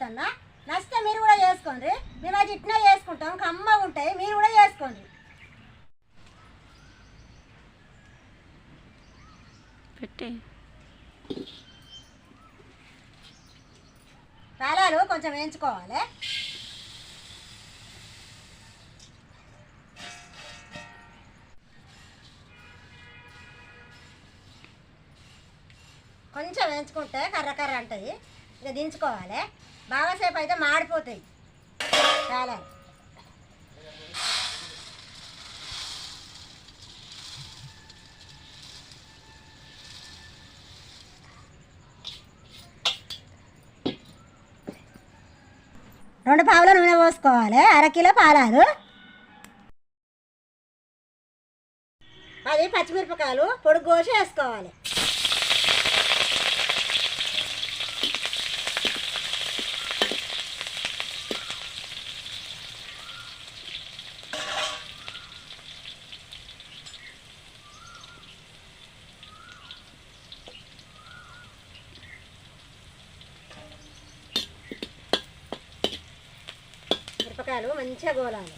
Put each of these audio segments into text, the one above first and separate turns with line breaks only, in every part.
చెప్తున్నా నచ్చితే మీరు కూడా చేసుకోండి. మేమైతే ఇట్నే చేసుకుంటాం. కమ్మగా ఉంటాయి మీరు కూడా చేసుకోండి.
పెట్టి.
పాలాలు కొంచెం వేయించుకోవాలి. కొంచెం వేయించుకుంటే కర్ర కర్ర అంటాయి ఇక దించుకోవాలి. బాగాసేపు అయితే మాడిపోతాయి. చాలా. రెండు పావుల నూనె పోసుకోవాలి. అరకిలో పాలాలు. అది పచ్చిమిరపకాయలు పొడుగు కోసి వేసుకోవాలి. మిరపకాయలు మంచిగా గోలాలి.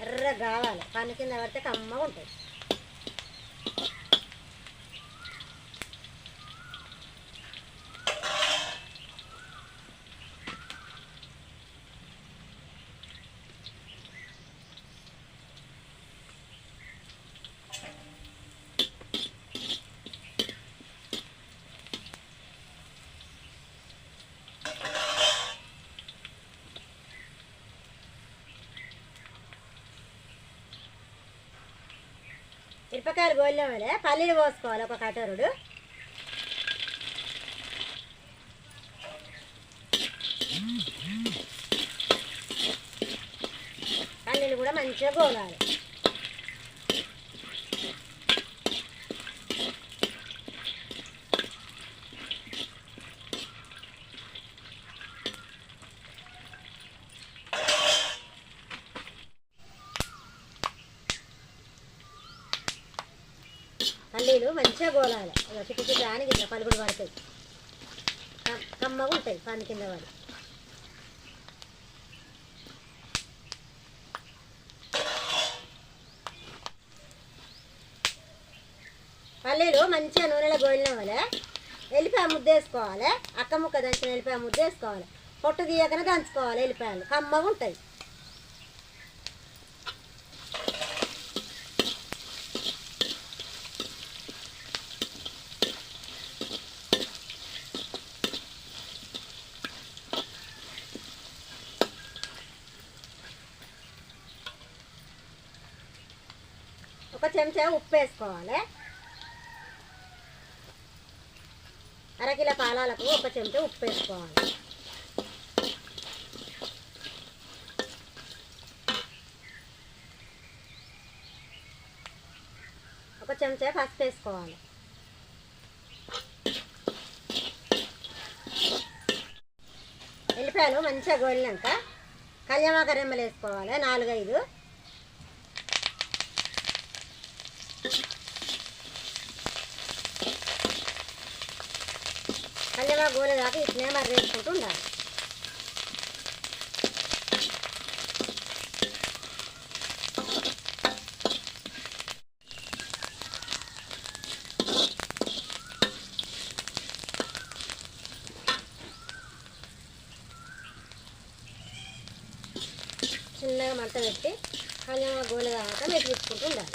ఎర్ర కావాలి. పని కింద పడితే కమ్మగా ఉంటాయి. మిరపకాయలు గోలినామలే పల్లీలు పోసుకోవాలి ఒక కటోరుడు. పల్లీలు కూడా మంచిగా గోలాలి. పల్లీలు మంచిగా గోలాలి. చుట్టూ చుట్టూ చిట్టి దానికి ఇట్లా పలుకులు పడతాయి. కమ్మగా ఉంటాయి పని కింద వాడు పల్లీలు మంచిగా నూనెలో గోలినవ్వాలి వాళ్ళే ఎల్లిపాయ ముద్ద వేసుకోవాలి. అక్క ముక్క దంచిన ఎల్లిపాయ ముద్ద వేసుకోవాలి. పొట్టు తీయకనే దంచుకోవాలి ఎల్లిపాయలు. కమ్మగా ఉంటాయి. ఒక చెంచా ఉప్పు వేసుకోవాలి. అరకిలో పాలాలకు ఒక చెంచా ఉప్పు వేసుకోవాలి. ఒక చెంచా పసుపు వేసుకోవాలి. ఎల్లిపాయలు మంచిగా గోలినాక కళ్యామాక రెమ్మలు వేసుకోవాలి. నాలుగైదు. కళ్యామా గోలే దాకా ఇట్లనే మరి వేసుకుంటూ ఉండాలి. చిన్నగా మంట పెట్టి కొంచెం గోలే దాకా మెట్టించుకుంటూ ఉండాలి.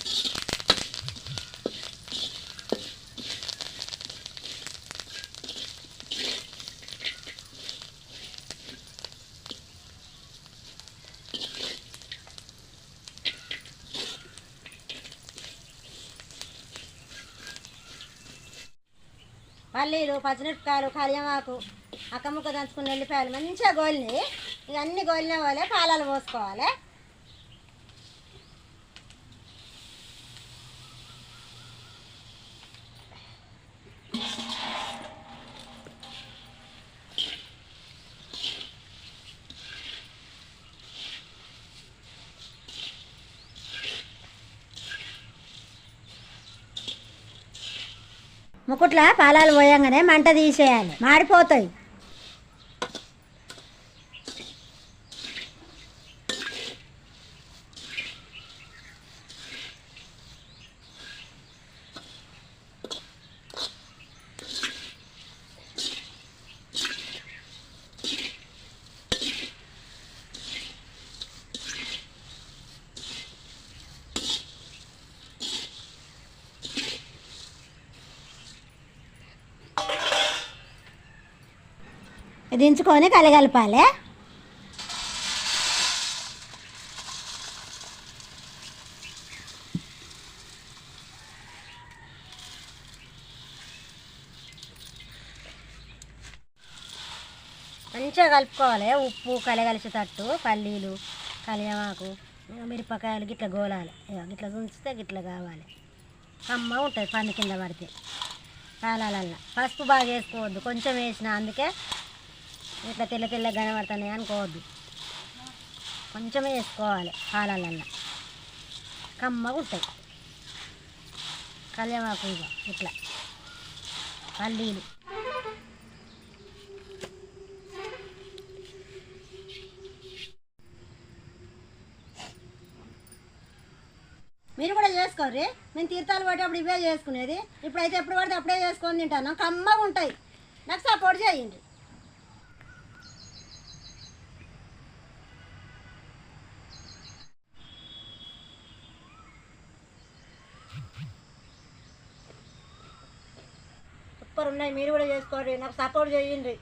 పల్లీలు పచ్చిమిరపకాయలు కళ్యామాకు అక్కముక్క దంచుకున్న ఎల్లిపాయలు మంచిగా గోలినాయి. ఇక అన్ని గోలిన వాళ్ళే పాలాలు పోసుకోవాలి. ముకుట్ల పాలాలు పోయంగానే మంట తీసేయాలి. మాడిపోతాయి. దించుకొని కలగలపాలి? మంచిగా కలుపుకోవాలి. ఉప్పు కలగలిసేటట్టు పల్లీలు కలియమాకు మిరపకాయలు గిట్ల గోలాలి. గిట్ల ఉంచితే గిట్ల కావాలి. కమ్మ ఉంటుంది పండు కింద పడితే. కాలాలల్లా పసుపు బాగా వేసుకోవద్దు. కొంచెం వేసిన అందుకే ఇట్లా తెల్ల తెల్ల కనబడుతున్నాయి అనుకోవద్దు. కొంచెమే వేసుకోవాలి పాలలల్లా కమ్మగా ఉంటాయి కళ్యామాకు ఇక ఇట్లా. పల్లీలు. మీరు కూడా చేసుకోర్రి? మేము తీర్థాలు పట్టేటప్పుడు ఇవే చేసుకునేది. ఇప్పుడైతే ఎప్పుడు పడితే అప్పుడే చేసుకొని తింటాను. కమ్మగా ఉంటాయి నాకు సపోర్ట్ చేయండి. సూపర్ ఉన్నాయి మీరు కూడా చేసుకోండి నాకు సపోర్ట్ చేయండి.